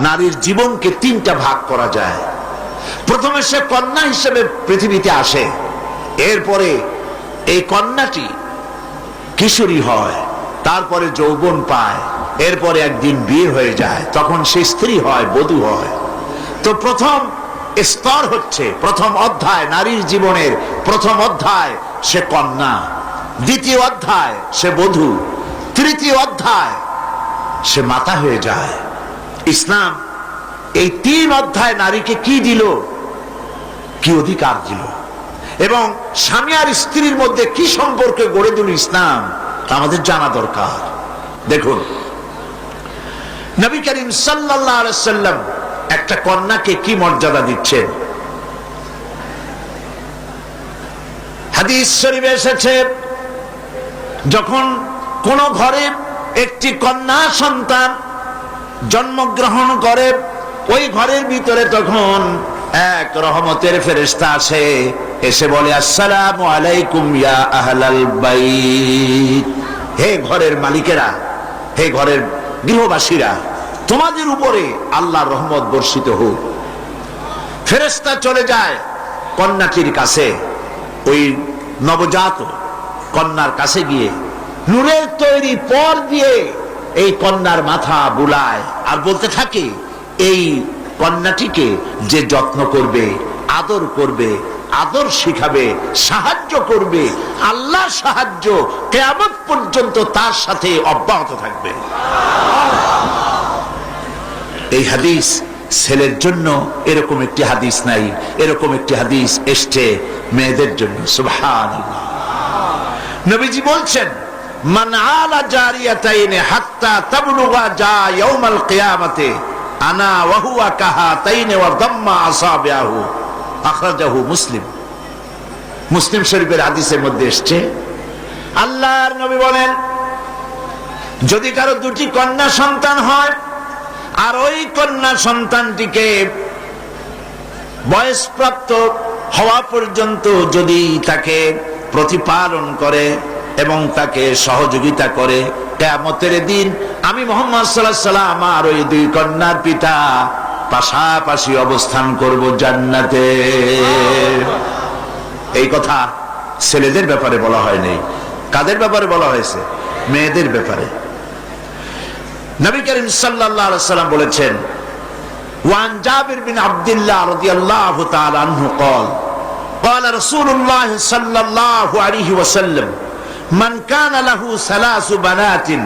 নারীর জীবনকে তিনটা ভাগ করা যায়। প্রথমে সে কন্যা হিসেবে পৃথিবীতে আসে। এরপরে এই কন্যাটি কিশোরী হয়, তারপরে যৌবন পায়, এরপরে একদিন বিয়ে হয়ে যায়, তখন সে স্ত্রী হয়, বধূ হয়। তো প্রথম স্তর হচ্ছে, প্রথম অধ্যায়, নারীর জীবনের প্রথম অধ্যায়, সে কন্যা। দ্বিতীয় অধ্যায়, সে বধূ। তৃতীয় অধ্যায়, সে মাতা হয়ে যায়। ইসলাম, এই তিন অধ্যায় নারীকে কি দিল? কি অধিকার দিল? এবং স্বামী আর স্ত্রীর মধ্যে কি সম্পর্কে গড়ে দিল ইসলাম? আমাদের জানা দরকার। দেখুন, নবী করিম সাল্লাম একটা কন্যাকে কি মর্যাদা দিচ্ছেন? হাদিস শরীফে এসেছে, যখন কোন ঘরে একটি কন্যা সন্তান জন্মগ্রহণ করে, ওই ঘরের ভিতরে তখন এক রহমতের ফেরেস্তা আসে। এসে বলে, আসসালামু আলাইকুম ইয়া আহলাল বাইত। হে ঘরের মালিকেরা, হে ঘরের গৃহবাসীরা, তোমাদের উপরে আল্লাহ রহমত বর্ষিত হোক। ফেরেস্তা চলে যায় কন্যাটির কাছে। ওই নবজাত কন্যার কাছে গিয়ে, নূরের তৈরি পর দিয়ে এই কন্যার মাথা বুলায়। আর বলতে থাকে, এই কন্যাটিকে যে যত্ন করবে, আদর করবে, আদর শিখাবে, সাহায্য করবে আল্লাহ সাহায্য কেমন পর্যন্ত তার সাথে অব্যাহত থাকবে। এই হাদিস ছেলের জন্য এরকম একটি হাদিস নাই, এরকম একটি হাদিস এসছে মেয়েদের জন্য। সুবহান নবীজি বলছেন আল্লাহর নবী বলেন, যদি কারও দুটি কন্যা সন্তান হয়, আর ওই কন্যা সন্তানটিকে বয়সপ্রাপ্ত হওয়া পর্যন্ত যদি তাকে প্রতিপালন করে এবং তাকে সহযোগিতা করে কেমতের দিন আমি মোহাম্মদ সাল্লাহ সাল্লাম আর ওই দুই কন্যার পিতা পাশাপাশি অবস্থান করব জান্নাতে এই কথা ছেলেদের ব্যাপারে বলা হয়নি কাদের ব্যাপারে বলা হয়েছে মেয়েদের ব্যাপারে নবী করিম সাল্লাল্লাহু আলাইহি সাল্লাম বলেছেন ওয়ান জাবির বিন আব্দুল্লাহ রাদিয়াল্লাহু তাআলা আনহু قال قال رسول الله صلى الله عليه وسلم মানকান আলাহু সালাসু বানাতিন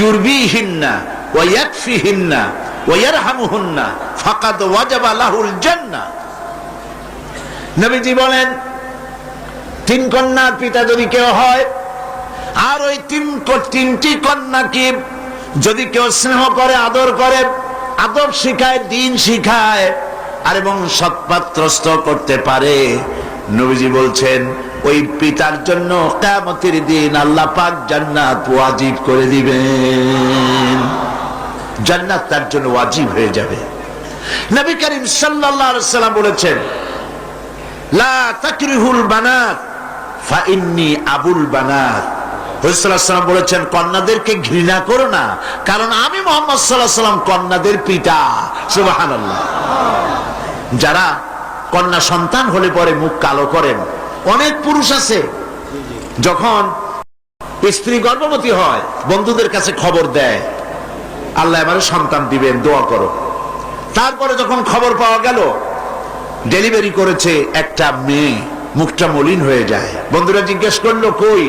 ইউরবিহিন্না ওয়া ইয়াকফিহিন্না ওয়া ইয়ারহামুহুন্না ফাকাদ ওয়াজাবা লাহুল জান্নাহ নবীজি বলেন, তিন কন্যার পিতা যদি কেউ হয়, আর ওই তিন তিনটি কন্যাকে যদি কেউ স্নেহ করে, আদর করে আদর শিখায়, দিন শিখায়, আর এবং সৎপাত্রস্থ করতে পারে? নবীজি বলছেন ওই পিতার জন্য কেমতির দিন আল্লাহ পাক জান্নাত ওয়াজিব করে দিবেন। জান্নাত তার জন্য ওয়াজিব হয়ে যাবে। নবী করিম সাল্লাল্লাহু আলাইহি সাল্লাম বলেছেন, লা তাকরিহুল বানাত, ফা ইন্নী আবুল বানাত। হরিসাল্লাম বলেছেন, কন্যাদেরকে ঘৃণা করো না, কারণ আমি মোহাম্মদ সাল্লাহ সাল্লাম কন্যাদের পিতা। সুবাহান যারা কন্যা সন্তান হলে পরে মুখ কালো করেন অনেক পুরুষ আছে, যখন স্ত্রী গর্ভবতী হয়, বন্ধুদের কাছে খবর দেয়, আল্লাহ এবারে সন্তান দিবেন, দোয়া করো। তারপরে যখন খবর পাওয়া গেল, ডেলিভারি করেছে একটা মেয়ে, মুখটা মলিন হয়ে যায়। বন্ধুরা জিজ্ঞেস করল, কই,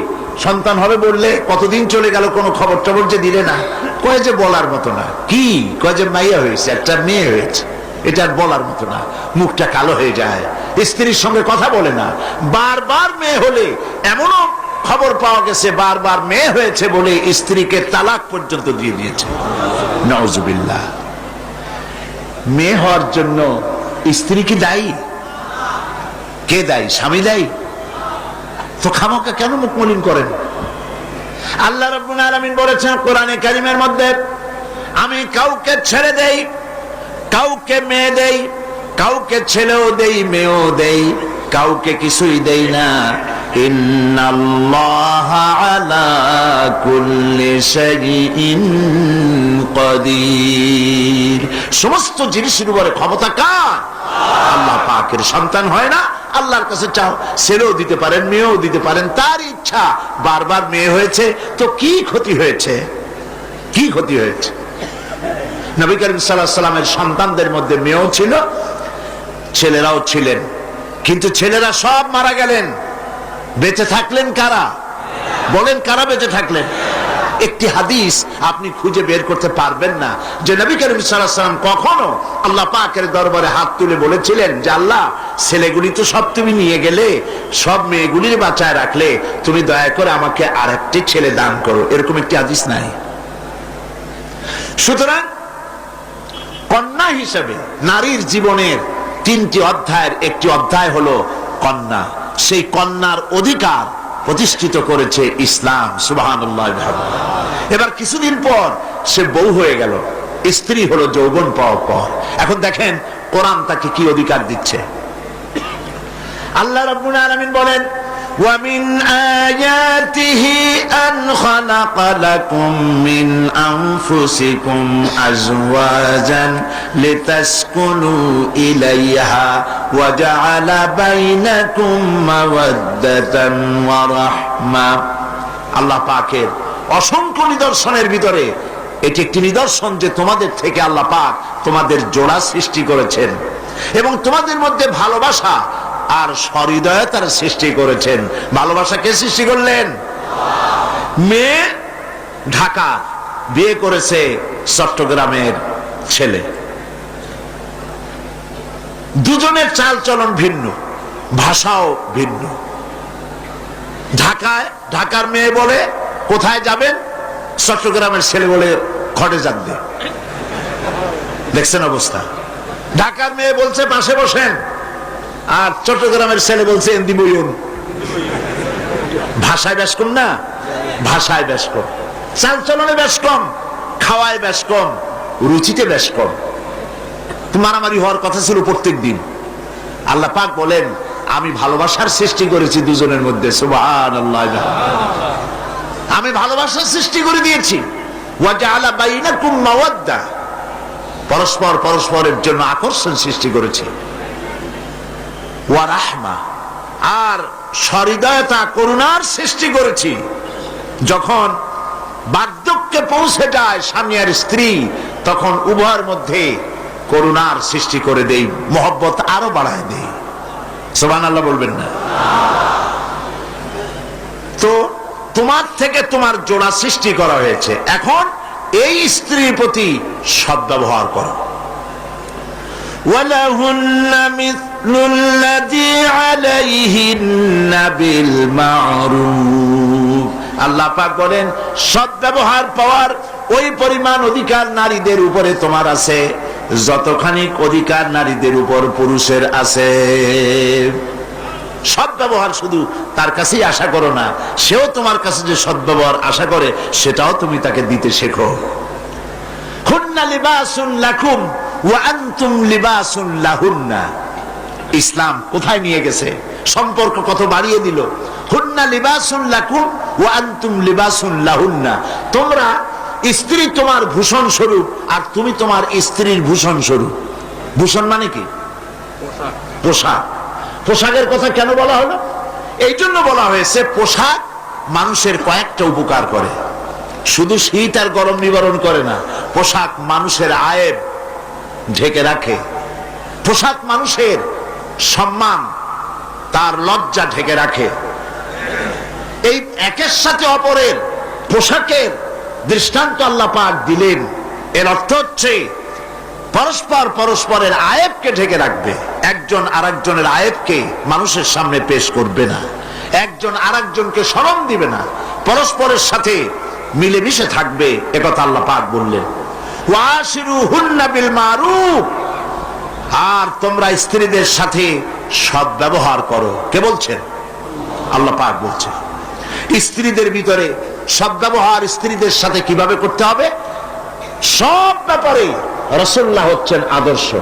সন্তান হবে বললে কতদিন চলে গেল, কোনো খবর টবর যে দিলে না? কয়ে যে বলার মতো না। কি? কয়ে যে মাইয়া হয়েছে, একটা মেয়ে হয়েছে। এটা আর বলার মতো না। মুখটা কালো হয়ে যায়। স্ত্রীর সঙ্গে কথা বলে না। বারবার মেয়ে হলে এমনও খবর পাওয়া গেছে, বারবার মেয়ে হয়েছে বলে স্ত্রীকে তালাক পর্যন্ত দিয়ে দিয়েছে। নজুবিল্লাহ মেয়ে হওয়ার জন্য স্ত্রী কি দায়ী? কে দায়ী? স্বামী দায়ী? তো খামোকা কেন মুখ মলিন করেন? আল্লাহ আলামিন বলেছেন কোরআনে কারিমের মধ্যে, আমি কাউকে ছেড়ে দেই কাউকে মেয়ে দেই, কাউকে ছেলেও দেই, মেয়েও দেই, কাউকে কিছুই দেই না। সমস্ত জিনিসের উপরে ক্ষমতা কার? আল্লাহ পাকের সন্তান হয় না। আল্লাহর কাছে চাও, ছেলেও দিতে পারেন, মেয়েও দিতে পারেন, তার ইচ্ছা। বারবার মেয়ে হয়েছে, তো কি ক্ষতি হয়েছে? কি ক্ষতি হয়েছে? নবী করিম সাল্লাহ সাল্লামের সন্তানদের মধ্যে মেয়েও ছিল, ছেলেরাও ছিলেন। কিন্তু ছেলেরা সব মারা গেলেন। বেঁচে থাকলেন কারা? বলেন কারা বেঁচে থাকলেন? একটি হাদিস আপনি খুঁজে বের করতে পারবেন না যে নবী করিম সাল্লাম কখনো আল্লাহ পাকের দরবারে হাত তুলে বলেছিলেন যে, আল্লাহ, ছেলেগুলি তো সব তুমি নিয়ে গেলে, সব মেয়েগুলির বাঁচায় রাখলে, তুমি দয়া করে আমাকে আর ছেলে দান করো। এরকম একটি হাদিস নাই। সুতরাং কন্যা হিসেবে নারীর জীবনের তিনটি অধ্যায়ের একটি অধ্যায় হলো কন্যা। সেই কন্যার অধিকার প্রতিষ্ঠিত করেছে ইসলাম সুবাহান এবার কিছুদিন পর সে বউ হয়ে গেল। স্ত্রী হলো যৌবন পাওয়ার পর। এখন দেখেন, কোরআন তাকে কি অধিকার দিচ্ছে? আল্লাহ রাব্বুল আলামিন বলেন ومن آياته أن خلق لكم من أنفسكم أزواجا لتسكنوا إليها وجعل بينكم مودة ورحمة আল্লাহ পাকের অসংখ্য নিদর্শনের ভিতরে এটি একটি নিদর্শন যে তোমাদের থেকে আল্লাহ পাক তোমাদের জোড়া সৃষ্টি করেছেন এবং তোমাদের মধ্যে ভালোবাসা আর সহৃদয়তার সৃষ্টি করেছেন। ভালোবাসা কে সৃষ্টি করলেন? মেয়ে ঢাকা বিয়ে করেছে চট্টগ্রামের ছেলে। দুজনের চাল চলন ভিন্ন, ভাষাও ভিন্ন। ঢাকায়, ঢাকার মেয়ে বলে কোথায় যাবেন? চট্টগ্রামের ছেলে বলে খড়ে যাবে দেখছেন অবস্থা? ঢাকার মেয়ে বলছে, পাশে বসেন। আর চট্টগ্রামের ছেলে বলছে, এন্দি বইন ভাষায় বেশ কম না, ভাষায় বেশ কম চাল চলনে বেশ কম খাওয়ায় বেশ কম রুচিতে বেশ কম মারামারি হওয়ার কথা ছিল প্রত্যেক দিন আল্লাহ পাক বলেন, আমি ভালোবাসার সৃষ্টি করেছি দুজনের মধ্যে। আমি ভালোবাসার সৃষ্টি করে দিয়েছি। পরস্পর পরস্পরের জন্য আকর্ষণ সৃষ্টি করেছি। ওয়ারাহমা আর সহৃদয়তা, করুণার সৃষ্টি করেছি। যখন বার্ধক্যে পৌঁছে যায় স্বামী আর স্ত্রী, তখন উভয়ের মধ্যে করুণার সৃষ্টি করে দেই আরও বাড়ায় দেই। বলবেন না। তো তোমার থেকে তোমার জোড়া সৃষ্টি করা হয়েছে। এখন এই স্ত্রীর প্রতি সদ্ব্যবহার করো। নুল্লাজি আলাইহিন্না বিল মারুফ আল্লাহ পাক বলেন, সৎ ব্যবহার পাওয়ার ওই পরিমাণ অধিকার নারীদের উপরে তোমার আছে, যতখানি অধিকার নারীদের উপর পুরুষের আছে। সৎ ব্যবহার শুধু তার কাছেই আশা করো না, সেও তোমার কাছে যে সৎ ব্যবহার আশা করে, সেটাও তুমি তাকে দিতে শেখো। হুন্না লিবাসুন লাকুম, ওয়া আনতুম লিবাসুন লাহুন্না। ইসলাম কোথায় নিয়ে গেছে? সম্পর্ক কত বাড়িয়ে দিল? হুন্না লিবাসুন লাকুম ওয়া আনতুম লিবাসুন লাহুন্না। তোমরা স্ত্রী তোমার ভূষণ স্বরূপ আর তুমি তোমার স্ত্রীর ভূষণ স্বরূপ। ভূষণ মানে কি? পোশাক। পোশাকের কথা কেন বলা হলো? এই জন্য বলা হয়েছে, পোশাক মানুষের কয়েকটা উপকার করে। শুধু শীত আর গরম নিবারণ করে না, পোশাক মানুষের আয়েব ঢেকে রাখে। পোশাক মানুষের সম্মান তার লজ্জা ঢেকে রাখে। এই একের সাথে অপরের পোশাকের দৃষ্টান্ত আল্লাহ পাক দিলেন। এর অর্থ হচ্ছে, পরস্পর পরস্পরের আয়েবকে ঢেকে রাখবে। একজন আরেকজনের আয়েবকে মানুষের সামনে পেশ করবে না। একজন আরেকজনকে স্মরণ দিবে না। পরস্পরের সাথে মিলেমিশে থাকবে একথা আল্লাহ পাক বললেন। ওয়াশিরু হুন্না বিল মারুফ। আর তোমরা স্ত্রীদের সাথে সৎ ব্যবহার করো। কে বলছেন? আল্লাহ পাক বলছে স্ত্রীদের ভিতরে সৎ ব্যবহার স্ত্রীদের সাথে কীভাবে করতে হবে? সব ব্যাপারে রাসূলুল্লাহ হচ্ছেন আদর্শ।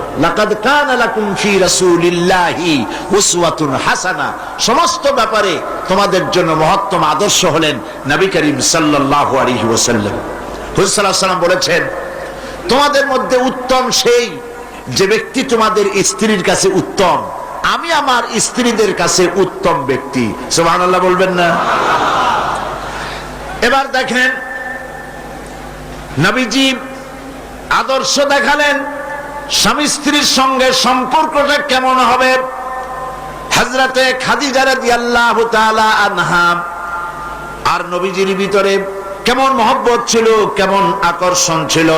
হাসানা। সমস্ত ব্যাপারে তোমাদের জন্য মহত্তম আদর্শ হলেন নবী করিম সাল্লাল্লাহু আলাইহি ওয়াসাল্লাম। হুজুর সাল্লাল্লাহু আলাইহি বলেছেন, তোমাদের মধ্যে উত্তম সেই যে ব্যক্তি তোমাদের স্ত্রীর কাছে উত্তম, আমি আমার স্ত্রীদের কাছে উত্তম ব্যক্তি। সুবহানাল্লাহ বলবেন না? এবার দেখেন, নবীজি আদর্শ দেখালেন, স্বামী স্ত্রীর সঙ্গে সম্পর্কটা কেমন হবে? হজরতে খাদিজা আর নবীজির ভিতরে কেমন মহব্বত ছিল, কেমন আকর্ষণ ছিল?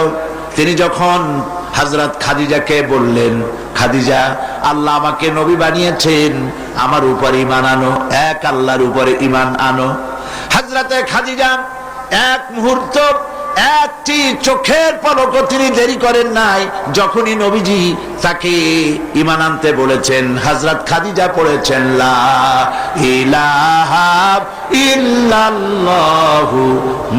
তিনি যখন হজরত খাদিজাকে বললেন, খাদিজা, আল্লাহ আমাকে নবী বানিয়েছেন। আমার উপর ইমান আনো, এক আল্লাহর উপরে ইমান আনো। হজরতে খাদিজা এক মুহূর্ত একটি চোখের পলক তিনি দেরি করেন নাই, যখনই নবীজি তাকে ইমান আনতে বলেছেন। হজরত খাদিজা পড়েছেন ইল্লাল্লাহু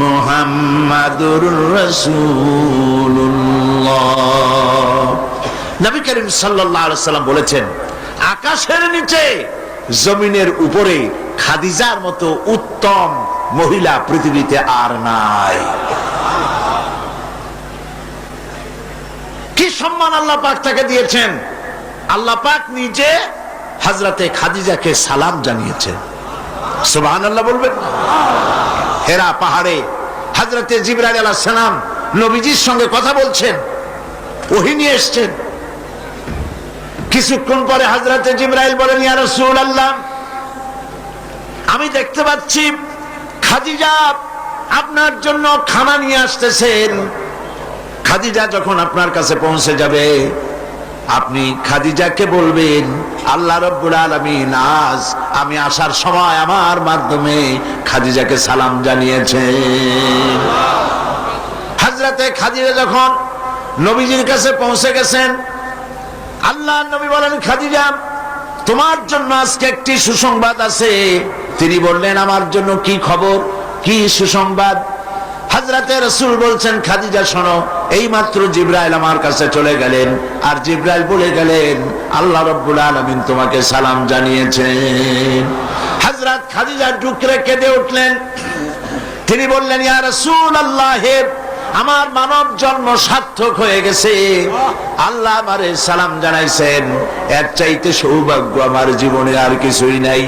মুহাম্মাদুর রাসূলুল্লাহ। নবী করিম সাল্লাম বলেছেন, আকাশের নিচে, জমিনের উপরে খাদিজার মতো উত্তম মহিলা পৃথিবীতে আর নাই। কি সম্মান আল্লাহ পাক তাকে দিয়েছেন? আল্লাহ পাক নিজে হাজরাতে খাদিজাকে সালাম জানিয়েছেন। সুবহান আল্লাহ বলবেন হেরা পাহাড়ে হাজরাতে জিবরাইল আলাহ সালাম নবীজির সঙ্গে কথা বলছেন। ওহি নিয়ে এসছেন। কিছুক্ষণ পরে হাজরাতে জিবরাইল বলেন, ইয়া রাসূলুল্লাহ, আমি দেখতে পাচ্ছি খাদিজা আপনার জন্য খানা নিয়ে আসতেছেন। খাদিজা যখন আপনার কাছে পৌঁছে যাবে, আপনি খাদিজাকে বলবেন, আল্লাহ রব্বুল আলমিন, আজ আমি আসার সময় আমার মাধ্যমে খাদিজাকে সালাম জানিয়েছেন। হাজরাতে খাদিজা যখন নবীজির কাছে পৌঁছে গেছেন। আল্লাহ নবী বলেন, খাদিজা, তোমার জন্য আজকে একটি সুসংবাদ আছে। তিনি বললেন, আমার জন্য কি খবর? কি সুসংবাদ? হাজরাতে রসুল বলছেন, খাদিজা, শোনো এই মাত্র জিব্রাইল আমার কাছে চলে গেলেন আর জিব্রাইল বলে গেলেন, আল্লাহ রব্বুল আলমিন তোমাকে সালাম জানিয়েছেন। হাজরাত খাদিজা ডুকরে কেঁদে উঠলেন। তিনি বললেন, ইয়া রসুল আল্লাহেব আমার মানব জন্ম সার্থক হয়ে গেছে। আল্লাহ আমারে সালাম জানাইছেন। এর চাইতে সৌভাগ্য আমার জীবনে আর কিছুই নাই।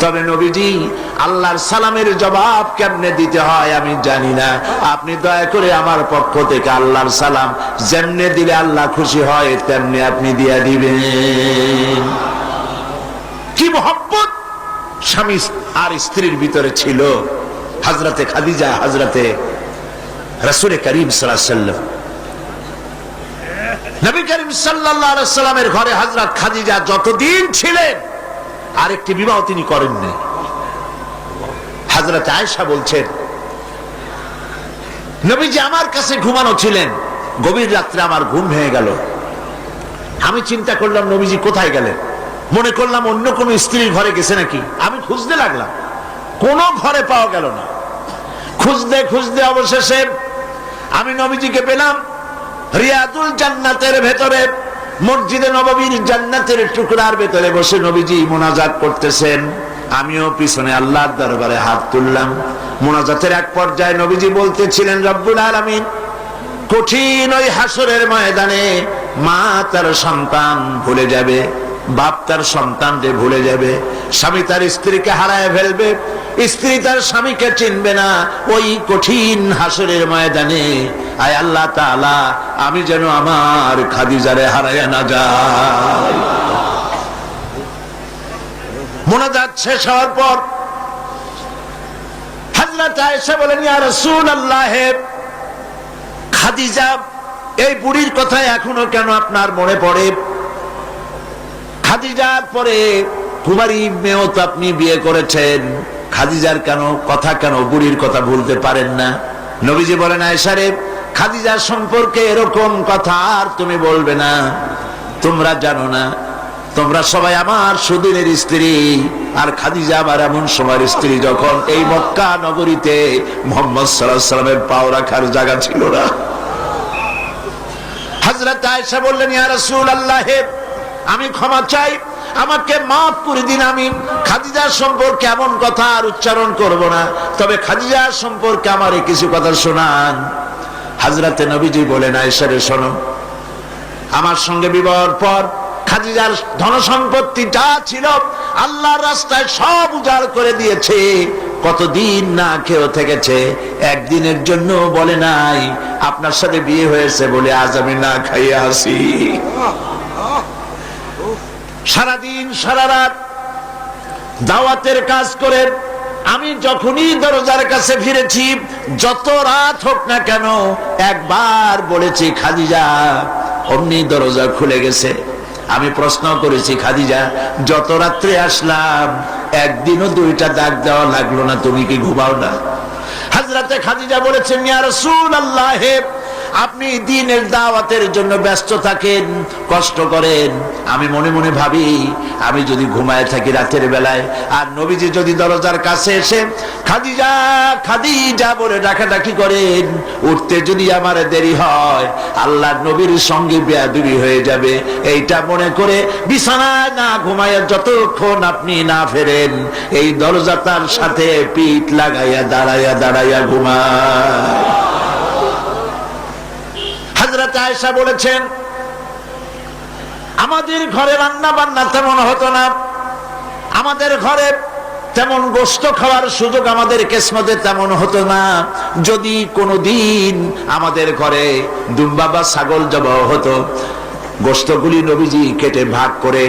তবে নবীজি, আল্লাহর সালামের জবাব কেমনে দিতে হয় আমি জানি না। আপনি দয়া করে আমার পক্ষ থেকে আল্লাহর সালাম যেমনে দিলে আল্লাহ খুশি হয়, তেমনি আপনি দিয়া দিবেন। কি মোহব্বত? স্বামী আর স্ত্রীর ভিতরে ছিল। হাজরাতে খাদিজা হাজরাতে রসুল করিম সাল্লাম নবী করিম সাল্লামের ঘরে হাজরাত খাদিজা যতদিন ছিলেন, আরেকটি বিবাহ তিনি করেননি হাজরত আয়সা বলছেন, নবীজি আমার কাছে ঘুমানো ছিলেন, গভীর রাত্রে আমার ঘুম ভেঙে গেল। আমি চিন্তা করলাম, নবীজি কোথায় গেলেন? মনে করলাম, অন্য কোন স্ত্রীর ঘরে গেছে নাকি? আমি খুঁজতে লাগলাম, কোন ঘরে পাওয়া গেল না। খুঁজতে খুঁজতে অবশেষে আমি নবীজিকে পেলাম রিয়াদুল জান্নাতের ভেতরে, মসজিদে নববীর জান্নাতের টুকরার ভেতরে বসে নবীজি মোনাজাত করতেছেন। আমিও পিছনে আল্লাহর দরবারে হাত তুললাম। মোনাজাতের এক পর্যায়ে নবীজি বলতেছিলেন, রব্বুল আলামিন, কঠিন ওই হাসরের ময়দানে মা তার সন্তান ভুলে যাবে, বাপ তার সন্তানকে ভুলে যাবে, স্বামী তার স্ত্রীকে হারায় ফেলবে স্ত্রী তার স্বামীকে চিনবে না ওই কঠিন হাসরের ময়দানে। আয় আল্লাহ তাআলা, আমি যেন আমার খাদিজারে হারায় না যাই। মোনাজাত শেষ হওয়ার পর খাদিজা, এই বুড়ির এখনও কেন আপনার মনে পড়ে? খাদিজার পরে কুমারী তো আপনি বিয়ে করেছেন। খাদিজার কেন কথা কেন বুড়ির কথা ভুলতে পারেন না? নবীজি বলেন আয়সারে খাদিজার সম্পর্কে এরকম কথা আর তুমি বলবে না। তোমরা জানো না, তোমরা সবাই আমার সুদিনের স্ত্রী। আর খাদিজা আমার এমন সময়ের স্ত্রী যখন এই মক্কা নগরীতে মোহাম্মদ সাল্লাহ সাল্লামের পাও রাখার জায়গা ছিল না। হজরত আয়েশা বললেন আল্লাহে আমি ক্ষমা চাই। আমাকে মাফ করে দিন আমি। খাদিজার সম্পর্কে এমন কথা আর উচ্চারণ করব না। তবে খাদিজার সম্পর্কে আমার কিছু কথা শোনান। হাজরাতে নবীজি বলেন, আয়েশারে, শোনো। আমার সঙ্গে বিবাহর পর খাদিজার ধন সম্পত্তি যা ছিল আল্লাহর রাস্তায় সব উজাড় করে দিয়েছে। কতদিন না খেয়েও থেকেছে। একদিনের জন্য বলে নাই, আপনার সাথে বিয়ে হয়েছে বলে আজ আমি না খাইয়ে আসি। সারাদিন, সারা রাত দাওয়াতের কাজ করে আমি যখনই দরজার কাছে ফিরেছি, যত রাত হোক না কেন একবার বলেছি, খাদিজা, অমনি দরজা খুলে গেছে। আমি প্রশ্ন করেছি, খাদিজা, যত রাত্রে আসলাম, একদিনও দুইটা দাগ দেওয়া লাগল না, তুমি কি ঘুমাও না? হাজরাতে খাদিজা বলেছেন, ইয়া রাসূলুল্লাহ আপনি দিনের দাওয়াতের জন্য ব্যস্ত থাকেন, কষ্ট করেন। আমি মনে মনে ভাবি, আমি যদি ঘুমায় থাকি রাতের বেলায়, আর নবীজি যদি দরজার কাছে এসে, খাদিজা খাদিজা বলে ডাকাডাকি করেন, উঠতে যদি আমার দেরি হয় আল্লাহ নবীর সঙ্গে বেয়াদুবি হয়ে যাবে। এইটা মনে করে বিছানায় না ঘুমায় যতক্ষণ আপনি না ফেরেন, এই দরজা তার সাথে পিঠ লাগাইয়া দাঁড়াইয়া দাঁড়াইয়া ঘুমায়। আয়েশা বলেছেন, আমাদের ঘরে রান্না বান্না তেমন হতো না। আমাদের ঘরে তেমন গোস্ত খাওয়ার সুযোগ আমাদের কেসমতে তেমন হতো না। যদি কোনো দিন আমাদের ঘরে দুম্বা বা ছাগল জবাহ হতো, গোস্তগুলি নবীজি কেটে ভাগ করে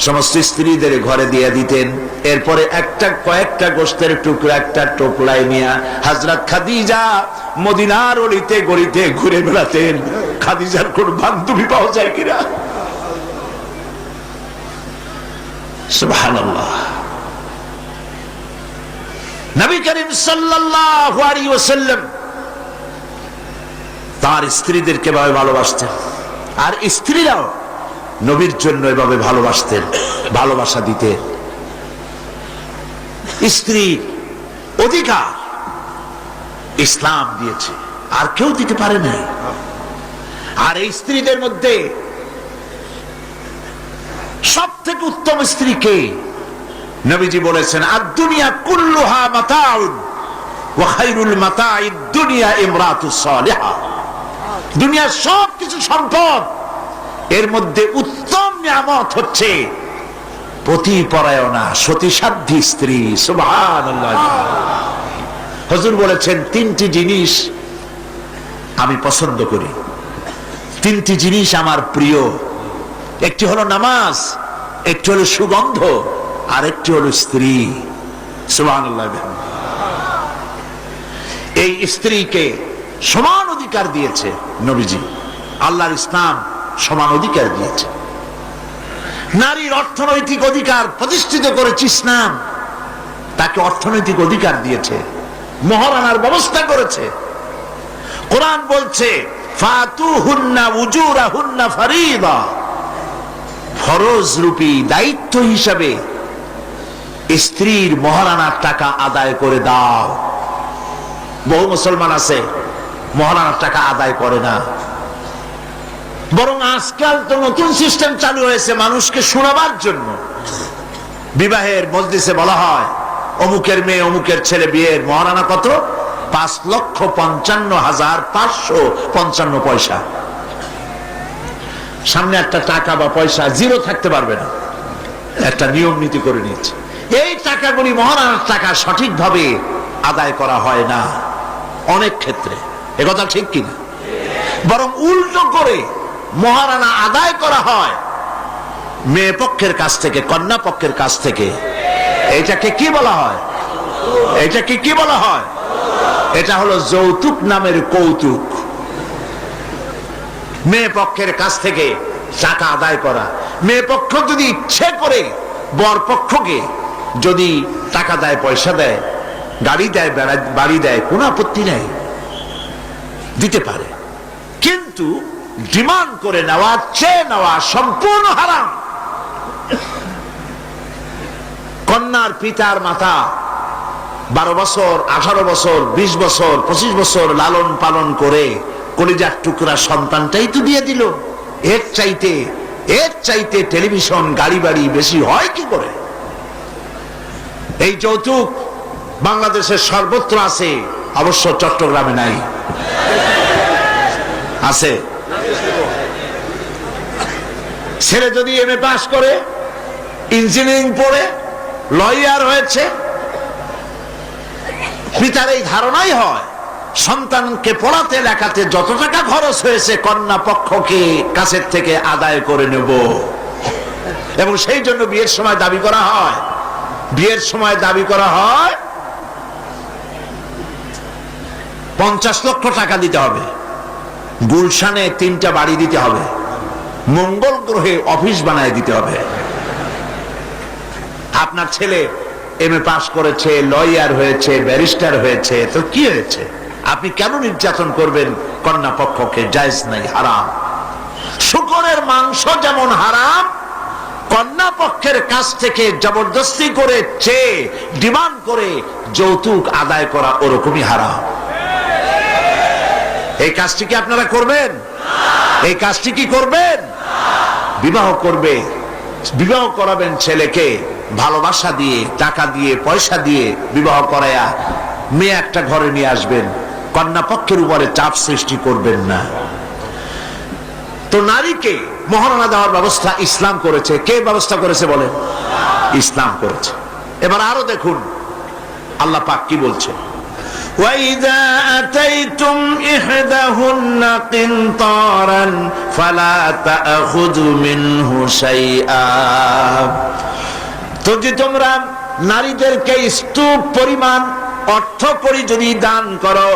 সমস্ত স্ত্রীদের ঘরে দিয়ে দিতেন। এরপরে একটা কয়েকটা গোস্তের টুকরা, একটা টোপলাই নিয়ে হাজরাত খাদিজা মদিনার অলিতে গলিতে ঘুরে বেড়াতেন। খাদিজার কোন বান্ধবী পাওয়া যায় কিনা? তার স্ত্রীদেরকে ভাবে ভালোবাসতেন। আর স্ত্রীরাও নবীর জন্য এভাবে ভালোবাসতেন, ভালোবাসা দিতেন। স্ত্রী অধিকার ইসলাম দিয়েছে, আর কেউ দিতে পারে নাই। আর এই স্ত্রীদের মধ্যে সব থেকে উত্তম স্ত্রী কে? নবীজি বলেছেন আর দুনিয়া কুল্লুহা মাতাউন ওয়া খায়রুল মাতাইদ দুনিয়া ইমরাতুস সালিহা। সব কিছু সম্পদ এর মধ্যে উত্তম নিয়ামত হচ্ছে পতিপরায়ণা সতীসাধ্যী স্ত্রী হজুর বলেছেন, তিনটি জিনিস আমি পছন্দ করি। তিনটি জিনিস আমার প্রিয়। একটি হলো নামাজ, একটি হলো সুগন্ধ, আর একটি হলো স্ত্রী। এই স্ত্রীকে সমান অধিকার দিয়েছে নবীজি। আল্লাহর ইসলাম সমান অধিকার দিয়েছে। নারীর অর্থনৈতিক অধিকার প্রতিষ্ঠিত করেছে ইসলাম তাকে অর্থনৈতিক অধিকার দিয়েছে। মহারানার ব্যবস্থা করেছে। কোরআন বলছে ফরজ দায়িত্ব হিসাবে স্ত্রীর মহারানার টাকা আদায় করে দাও। বহু মুসলমান আছে, মহারানার টাকা আদায় করে না। বরং আজকাল তো নতুন সিস্টেম চালু হয়েছে মানুষকে শোনাবার জন্য। বিবাহের মসজিদে বলা হয়, অমুকের মেয়ে, অমুকের ছেলে বিয়ের মহারানা কত? পাঁচ লক্ষ পঞ্চান্ন হাজার পাঁচশো পঞ্চান্ন পয়সা। সামনে একটা টাকা বা পয়সা জিরো থাকতে পারবে না। একটা নিয়ম নীতি করে নিচ্ছে এই টাকাগুলি মহারানার টাকা সঠিকভাবে আদায় করা হয় না। অনেক ক্ষেত্রে। একথা ঠিক কিনা? বরং উল্টো করে মহারানা আদায় করা হয়। মেয়ে পক্ষের কাছ থেকে, কন্যা পক্ষের কাছ থেকে। এটাকে কি বলা হয়? এটাকে কি বলা হয়? এটা হলো যৌতুক নামের কৌতুক। মেয়ে পক্ষের কাছ থেকে টাকা আদায় করা। মেয়ে পক্ষ যদি ইচ্ছে করে, বর পক্ষকে যদি টাকা দেয়, পয়সা দেয়, গাড়ি দেয়, বাড়ি দেয়, কোনো আপত্তি নেই। দিতে পারে। কিন্তু ডিমান্ড করে নেওয়া, চেয়ে নেওয়া সম্পূর্ণ হারাম। কন্যার পিতার মাতা বারো বছর, আঠারো বছর, বিশ বছর, পঁচিশ বছর লালন পালন করে কলিজার টুকরা সন্তানটাই তো দিয়ে দিল। এর চাইতে এর চাইতে টেলিভিশন গাড়ি বাড়ি বেশি হয় কি করে? এই যৌতুক বাংলাদেশের সর্বত্র আছে, অবশ্য চট্টগ্রামে নাই। আছে। ছেলে যদি এম এ পাস করে ইঞ্জিনিয়ারিং পড়ে লয়ার হয়েছে, পিতার এই ধারণাই হয়, সন্তানকে পড়াতে লেখাতে যত টাকা খরচ হয়েছে, কন্যা পক্ষকে কাছের থেকে আদায় করে নেব। এবং সেই জন্য বিয়ের সময় দাবি করা হয়, বিয়ের সময় দাবি করা হয়, পঞ্চাশ লক্ষ টাকা দিতে হবে। গুলশানে তিনটা বাড়ি দিতে হবে। মঙ্গল গ্রহে অফিস বানায় দিতে হবে। আপনার ছেলে এম এ পাস করেছে লয়ার হয়েছে ব্যারিস্টার হয়েছে, তো কি হয়েছে? আপনি কেন নির্যাতন করবেন? কন্যা পক্ষকে জায়জ নাই, হারাম। শুকরের মাংস যেমন হারাম, কন্যা পক্ষের কাছ থেকে জবরদস্তি করে চেয়ে, ডিমান্ড করে যৌতুক আদায় করা ওরকমই হারাম। এই কাজটি কি আপনারা করবেন? এই কাজটি কি করবেন? বিবাহ করবে। বিবাহ করাবেন ছেলেকে, ভালোবাসা দিয়ে, টাকা দিয়ে, পয়সা দিয়ে বিবাহ করায়া মেয়ে একটা ঘরে নিয়ে আসবেন। কন্যা পক্ষের উপরে চাপ সৃষ্টি করবেন না। তো নারীকে মহারণা দেওয়ার ব্যবস্থা ইসলাম করেছে। কে ব্যবস্থা করেছে বলেন? ইসলাম করেছে। এবার আরও দেখুন, আল্লাহ পাক কি বলছে وإذا أتيتم إحداهن قنطارا فلا تأخذوا منه شيئا তো যে তোমরা নারীদেরকে স্তূপ পরিমাণ অর্থ করি যদি দান করো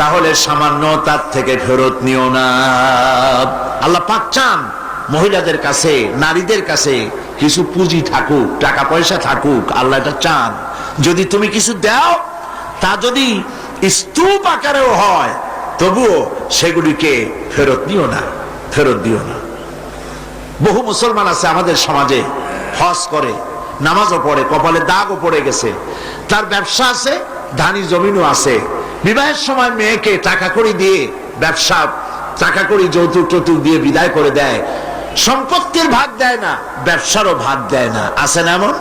তাহলে সামান্য তার থেকে ফেরত নিও না আল্লাহ পাক চান মহিলাদের কাছে নারীদের কাছে কিছু পুঁজি থাকুক টাকা পয়সা থাকুক আল্লাহ এটা চান যদি তুমি কিছু দাও তা যদি স্তূপ আকারেও হয়। তবুও সেগুলিকে ফেরত দিও না, ফেরত দিও না। বহু মুসলমান আছে আমাদের সমাজে, হজ করে, নামাজও পড়ে, কপালে দাগও পড়ে গেছে। তার ব্যবসা আছে, ধানি জমিনও আছে। বিবাহের সময় মেয়েকে টাকা করি দিয়ে ব্যবসা, টাকা করি যৌতুক টৌতুক দিয়ে বিদায় করে দেয়। সম্পত্তির ভাগ দেয় না, ব্যবসারও ভাগ দেয় না। আছে না এমন?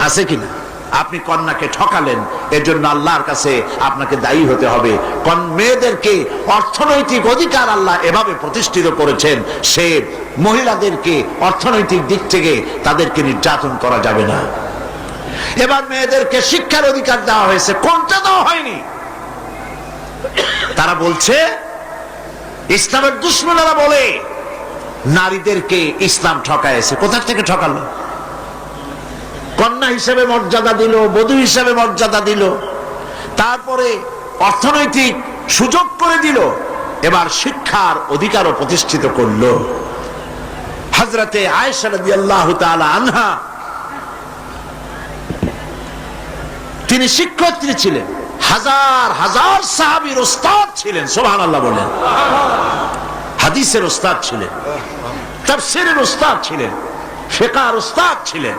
আছে কিনা? আপনি কন্যাকে ঠকালেন এর জন্য আল্লাহর কাছে আপনাকে দায়ী হতে হবে। কন- মেয়েদেরকে অর্থনৈতিক অধিকার আল্লাহ এভাবে প্রতিষ্ঠিত করেছেন, সে মহিলাদেরকে অর্থনৈতিক দিক থেকে তাদেরকে নির্যাতন করা যাবে না। এবার মেয়েদেরকে শিক্ষার অধিকার দেওয়া হয়েছে কোনটা দেওয়া হয়নি। তারা বলছে, ইসলামের দুশ্মনেরা বলে, নারীদেরকে ইসলাম ঠকাইছে। কোথা থেকে ঠকালো? কন্যা হিসেবে মর্যাদা দিল, বধূ হিসেবে মর্যাদা দিল, তারপরে অর্থনৈতিক সুযোগ করে দিল, এবার শিক্ষার অধিকারও প্রতিষ্ঠিত করল। হজরতে আনহা, তিনি শিক্ষয়িত্রী ছিলেন, হাজার হাজার সাহাবীর ওস্তাদ ছিলেন, সুবহানাল্লাহ বলেন। হাদিসের ওস্তাদ ছিলেন, তাফসীরের ওস্তাদ ছিলেন ফিকহের ওস্তাদ ছিলেন।